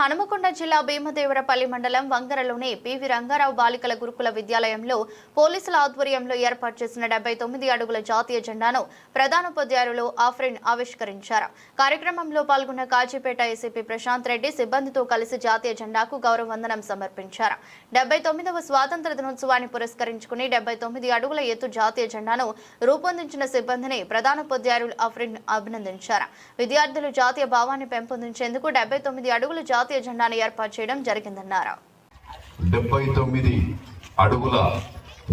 హనుమకొండ జిల్లా భీమదేవరపల్లి మండలం వంగరలోని పివి రంగారావు బాలికల గురుకుల విద్యాలయంలో పోలీసుల ఆధ్వర్యంలో ఏర్పాటు చేసిన డెబ్బై తొమ్మిది అడుగుల జాతీయ జెండాను ప్రధానోపాధ్యాయులు ఆఫ్రిన్ ఆవిష్కరించారు. కార్యక్రమంలో పాల్గొన్న కాజీపేట ఏసీపీ ప్రశాంత్ రెడ్డి సిబ్బందితో కలిసి జాతీయ జెండాకు గౌరవ వందనం సమర్పించారు. డెబ్బై తొమ్మిదవ స్వాతంత్ర దినోత్సవాన్ని పురస్కరించుకుని డెబ్బై తొమ్మిది అడుగుల ఎత్తు జాతీయ జెండాను రూపొందించిన సిబ్బందిని ప్రధానోపాధ్యాయులు ఆఫ్రిన్ అభినందించారు. విద్యార్థులు జాతీయ భావాన్ని పెంపొందించేందుకు డెబ్బై తొమ్మిది అడుగులు జాతీయ జెండాను ఏర్పాటు చేయడం జరిగిందన్నారు. డెబ్బై తొమ్మిది అడుగుల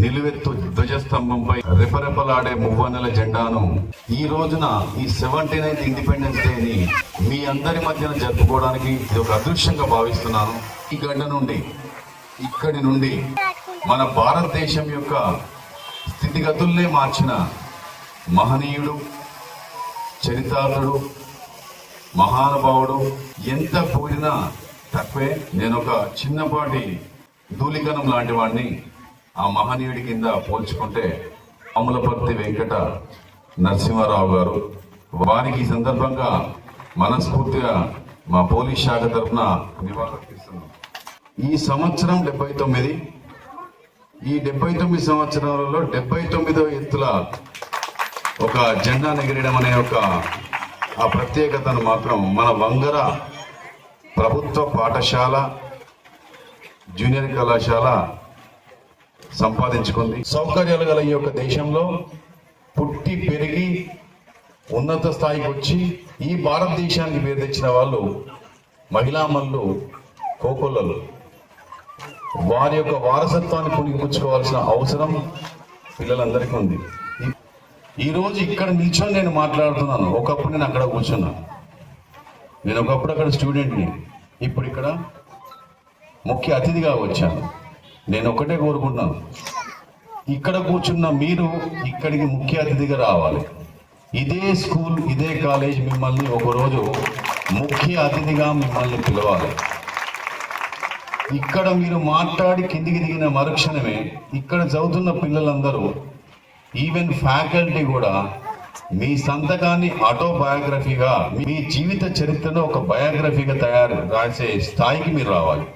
నిలువెత్తు ధ్వజస్తంభంపై రెపరెపలాడే మువ్వన్నెల జెండాను ఈ రోజున ఈ సెవెంటీ నైన్త్ ఇండిపెండెన్స్ డేని మీ అందరి మధ్యన జరుపుకోవడానికి ఇది ఒక అదృశ్యంగా భావిస్తున్నాను. ఈ గడ్డ నుండి ఇక్కడి నుండి మన భారతదేశం యొక్క స్థితిగతుల్నే మార్చిన మహనీయుడు చరితార్థుడు మహానుభావుడు ఎంత పోయినా తక్కువే నేను ఒక చిన్నపాటి ధూళికణం లాంటి వాడిని ఆ మహనీయుడి కింద పోల్చుకుంటే అమలపర్తి వెంకట నరసింహారావు గారు. వారికి ఈ సందర్భంగా మనస్ఫూర్తిగా మా పోలీస్ శాఖ తరఫున నివాళులర్పిస్తున్నాం ఈ సంవత్సరం డెబ్బై తొమ్మిది. ఈ డెబ్బై తొమ్మిది సంవత్సరాలలో డెబ్బై తొమ్మిదో ఎత్తుల ఒక జెండా ఎగిరడం అనే ఒక ఆ ప్రత్యేకతను మాత్రం మన వంగర ప్రభుత్వ పాఠశాల జూనియర్ కళాశాల సంపాదించుకుంది. సౌకర్యాలు గల ఈ యొక్క దేశంలో పుట్టి పెరిగి ఉన్నత స్థాయికి వచ్చి ఈ భారతదేశానికి పేరు తెచ్చిన వాళ్ళు మహిళామణులు కోకొల్లలు. వారి యొక్క వారసత్వాన్ని పుణిగిపుచ్చుకోవాల్సిన అవసరం పిల్లలందరికీ ఉంది. ఈరోజు ఇక్కడ నిల్చొని నేను మాట్లాడుతున్నాను. ఒకప్పుడు నేను అక్కడ కూర్చున్నాను నేను ఒకప్పుడు అక్కడ స్టూడెంట్ని. ఇప్పుడు ఇక్కడ ముఖ్య అతిథిగా వచ్చాను. నేను ఒకటే కోరుకుంటున్నాను. ఇక్కడ కూర్చున్న మీరు ఇక్కడికి ముఖ్య అతిథిగా రావాలి. ఇదే స్కూల్ ఇదే కాలేజ్ మిమ్మల్ని ఒకరోజు ముఖ్య అతిథిగా మిమ్మల్ని పిలవాలి. ఇక్కడ మీరు మాట్లాడి కిందికి దిగిన మరుక్షణమే ఇక్కడ చదువుతున్న పిల్లలందరూ ఈవెన్ ఫ్యాకల్టీ కూడా మీ సంతకాన్ని ఆటోబయోగ్రఫీగా మీ జీవిత చరిత్రను ఒక బయోగ్రఫీగా తయారు రాసే స్థాయికి మీరు రావాలి.